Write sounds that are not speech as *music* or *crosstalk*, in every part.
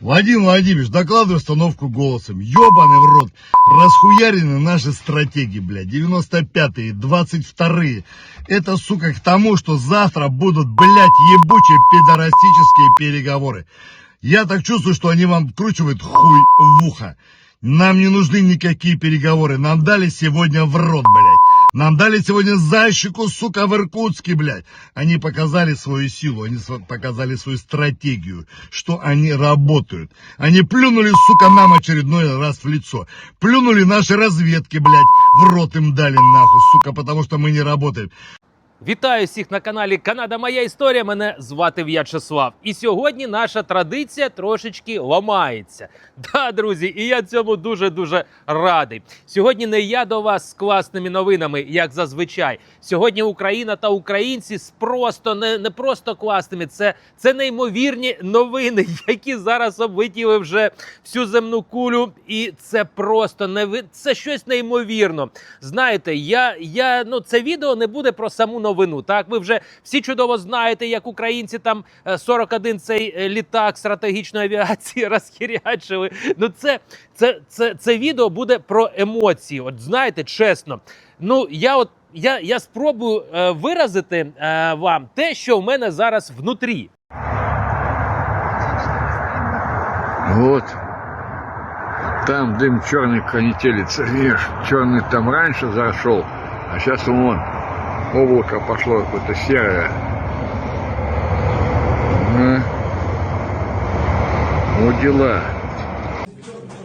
Вадим Владимирович, докладываю установку голосом. Ёбаный в рот. Расхуярены наши стратегии, блядь. 95-е, 22-е. Это, сука, к тому, что завтра будут, блядь, ебучие пидорастические переговоры. Я так чувствую, что они вам вкручивают хуй в ухо. Нам не нужны никакие переговоры. Нам дали сегодня в рот, блядь. Нам дали сегодня защику, сука, в Иркутске, блядь. Они показали свою силу, они показали свою стратегию, что они работают. Они плюнули, сука, нам очередной раз в лицо. Плюнули наши разведки, блядь, в рот им дали, нахуй, сука, потому что мы не работаем. Вітаю всіх на каналі Канада Моя Історія. Мене звати В'ячеслав. І сьогодні наша традиція трошечки ламається. Да, друзі, і я цьому дуже дуже радий. Сьогодні не я до вас з класними новинами, як зазвичай. Сьогодні Україна та українці з просто не, не просто класними. Це, це неймовірні новини, *laughs* які зараз облетіли вже всю земну кулю. І це просто не це щось неймовірно. Знаєте, я, я ну це відео не буде про саму новину. Так, ви вже всі чудово знаєте, як українці там е, 41 цей е, літак стратегічної авіації *laughs* розхірячили. Ну це, це, це, це відео буде про емоції. От знаєте, чесно. Ну я от. Я, я спробую е, виразити е, вам те, що в мене зараз внутрі. Вот. Там дым черный конетелится. Видишь, черный там раньше зашел, а сейчас вон облако пошло какое-то серое. Ага. Вот дела.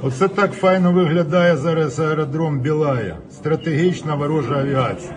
Оце так файно виглядає зараз аеродром Білая. Стратегічна ворожа авіація.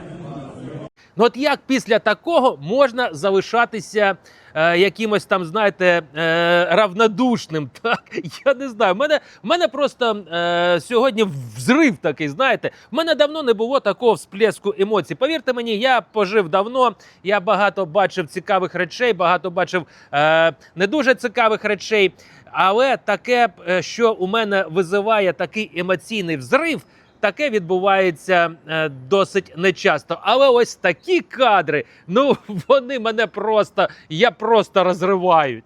Ну от як після такого можна залишатися е, якимось там, знаєте, е, равнодушним? *laughs* Так я не знаю. Мене, мене просто е, сьогодні взрив такий. Знаєте, в мене давно не було такого всплеску емоцій. Повірте мені, я пожив давно. Я багато бачив цікавих речей, багато бачив е, не дуже цікавих речей. Але таке, е, що у мене визиває такий емоційний взрив. Таке відбувається е, досить нечасто. Але ось такі кадри, ну *laughs* вони мене просто, я просто розривають.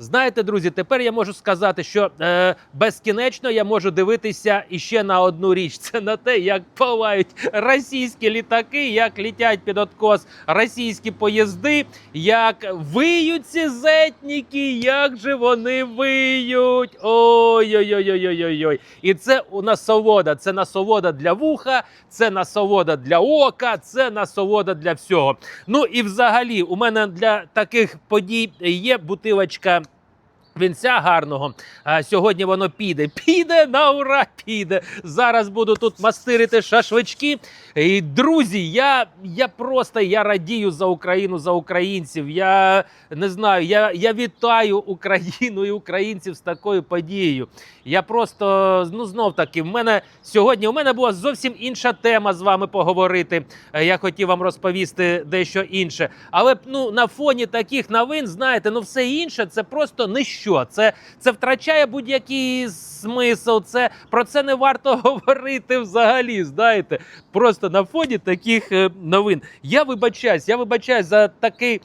Знаєте, друзі, тепер я можу сказати, що е, безкінечно я можу дивитися іще на одну річ: це на те, як палають російські літаки, як літять під откос російські поїзди, як виють ці зетніки, як же вони виють. Ой-ой-ой-ой-ой-ой. І це у насолода. Це насолода для вуха, це насолода для ока, це насолода для всього. Ну і взагалі, у мене для таких подій є бутилочка. Вінця гарного. А сьогодні воно піде. Піде на ура, піде. Зараз буду тут мастирити шашлички. І, друзі, я, я просто я радію за Україну, за українців. Я не знаю, я, я вітаю Україну і українців з такою подією. Я просто ну знов таки, в мене сьогодні у мене була зовсім інша тема з вами поговорити. Е, Я хотів вам розповісти дещо інше. Але ну на фоні таких новин, знаєте, ну все інше це просто ніщо. Це, це втрачає будь-який смисл. Це про це не варто *laughs* говорити взагалі. Знаєте, просто на фоні таких е, новин. Я вибачаюсь, я вибачаюсь за такий.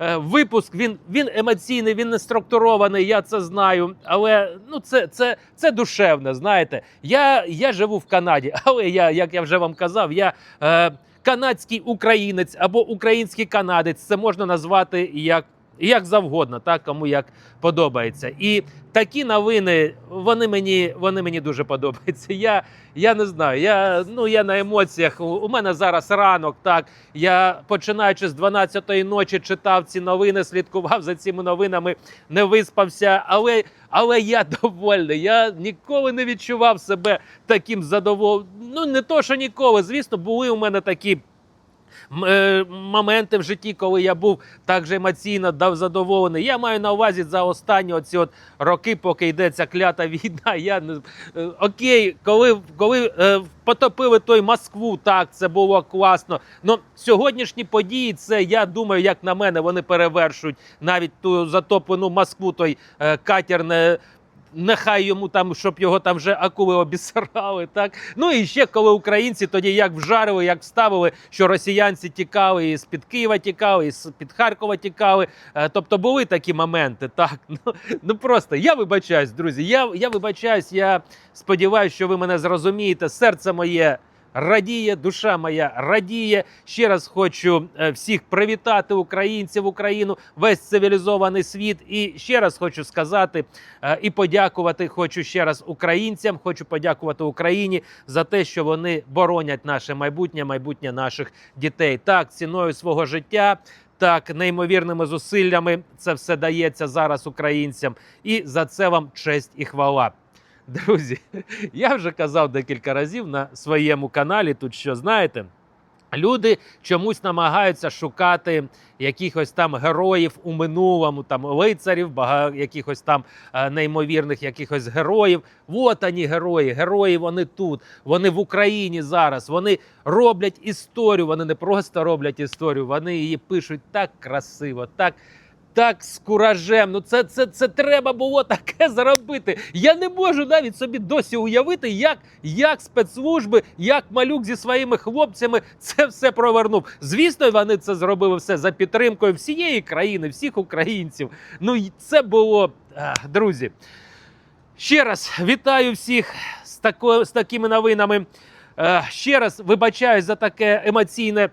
е, Випуск він, він емоційний, він не структурований, я це знаю. Але ну це, це, це душевне. Знаєте, я, я живу в Канаді, *laughs* але я, як я вже вам казав, я е, канадський українець або український канадець. Це можна назвати як, як завгодно, так кому як подобається. І такі новини вони мені, вони мені дуже подобаються. Я, я не знаю. Я ну я на емоціях. У, мене зараз ранок. Так я починаючи з 12-ї ночі читав ці новини, слідкував за цими новинами, не виспався. Але але я довольний. Я ніколи не відчував себе таким задоволеним. Ну не то, що ніколи. Звісно, були у мене такі. Е, моменти в житті, коли я був так же емоційно дав задоволений. Я маю на увазі за останні оці от роки, поки йде ця клята *laughs* війна. Я не е, окей, коли, коли е, потопили той Москву, так це було класно. Ну сьогоднішні події, це я думаю, як на мене, вони перевершують навіть ту затоплену Москву, той катер не. Нехай йому там, щоб його там вже акули обісрали, так ну і ще коли українці тоді як вжарили, як вставили, що росіянці тікали і з під Києва тікали, і з під Харкова тікали. Е, Тобто були такі моменти. Так *laughs* ну, ну просто я вибачаюсь, друзі. Я, я вибачаюсь. Я сподіваюся, що ви мене зрозумієте. Серце моє радіє, душа моя радіє. Ще раз хочу е, всіх привітати українців, Україну, весь цивілізований світ. І ще раз хочу сказати е, і подякувати. Хочу ще раз українцям. Хочу подякувати Україні за те, що вони боронять наше майбутнє, майбутнє наших дітей. Так, ціною свого життя. Так, неймовірними зусиллями це все дається зараз українцям, і за це вам честь і хвала. *laughs* Друзі, я вже казав декілька разів на своєму каналі. Тут що знаєте, люди чомусь намагаються шукати якихось там героїв у минулому, там лицарів, бага, якихось там е, неймовірних якихось героїв. От вони герої, герої вони тут, вони в Україні зараз. Вони роблять історію. Вони не просто роблять історію, вони її пишуть так красиво, так. Так з куражем. Ну це, це, це треба було таке *laughs* зробити. Я не можу навіть собі досі уявити, як, як спецслужби, як малюк зі своїми хлопцями це все провернув. Звісно, вони це зробили все за підтримкою всієї країни, всіх українців. Ну і це було ах, друзі. Ще раз вітаю всіх з, тако, з такими новинами. Е, ще раз вибачаюсь за таке емоційне.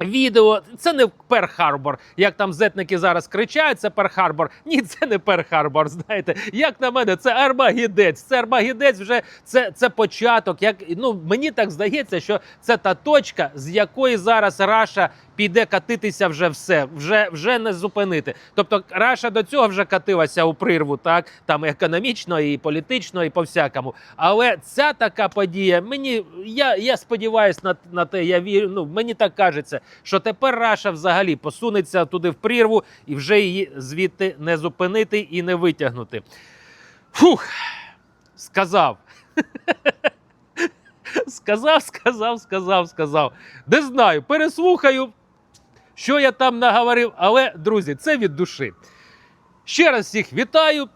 Відео це не Пер-Харбор, як там зетники зараз кричають, це Пер-Харбор. *laughs* Ні, це не Пер-Харбор, Знаєте, як на мене, це Армагідець. Це Армагідець вже це, це початок. Як ну мені так здається, що це та точка, з якої зараз Раша піде катитися вже все, вже вже не зупинити. Тобто, Раша до цього вже катилася у прірву, так там економічно, і політично, і по всякому. Але ця така подія, мені я, я сподіваюся на, на те, я вірю. Ну мені так кажеться, що тепер Раша взагалі посунеться туди в прірву і вже її звідти не зупинити і не витягнути. Фух, сказав. *laughs* Сказав, сказав, сказав, сказав. Не знаю, переслухаю, що я там наговорив, але, друзі, це від душі. Ще раз всіх вітаю.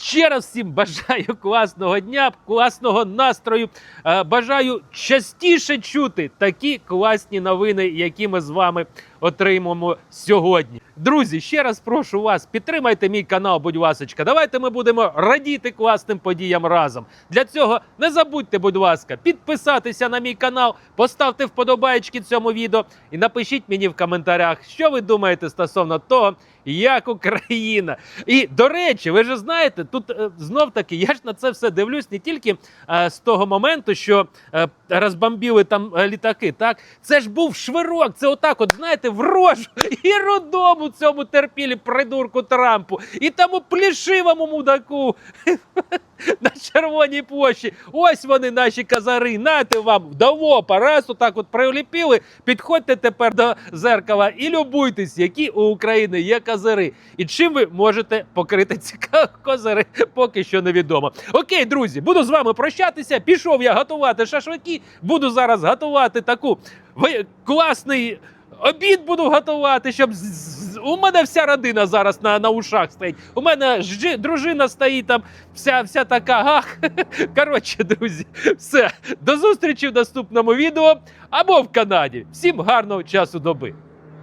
Ще раз всім бажаю *laughs* класного дня, класного настрою. Е, Бажаю частіше чути такі класні новини, які ми з вами отримаємо сьогодні. Друзі, ще раз прошу вас, підтримайте мій канал, будь ласочка. Давайте ми будемо радіти класним подіям разом. Для цього не забудьте, будь ласка, підписатися на мій канал, поставте вподобайки цьому відео і напишіть мені в коментарях, що ви думаєте стосовно того, як Україна. І до речі, ви ж знаєте, тут е, знов таки я ж на це все дивлюсь не тільки а, з того моменту, що а, розбомбіли там е, літаки. Так, це ж був швирок. Це отак, от знаєте, в рожу *laughs* і родому цьому терпілі придурку Трампу, і тому плішивому мудаку *laughs* *laughs* на червоній площі. Ось вони, наші казари. Нате вам лопа. Раз отак от приліпіли. Підходьте тепер до зеркала і любуйтесь, які у України є казари. І чим ви можете покрити ці козари, поки що невідомо. Окей, друзі, буду з вами прощатися. Пішов я готувати шашлики. Буду зараз готувати таку класний. Обід буду готувати, щоб у мене вся родина зараз на, на ушах стоїть. У мене жі- дружина стоїть там, вся, вся така гах. *laughs* Коротше, друзі, все. До зустрічі в наступному відео або в Канаді. Всім гарного часу доби.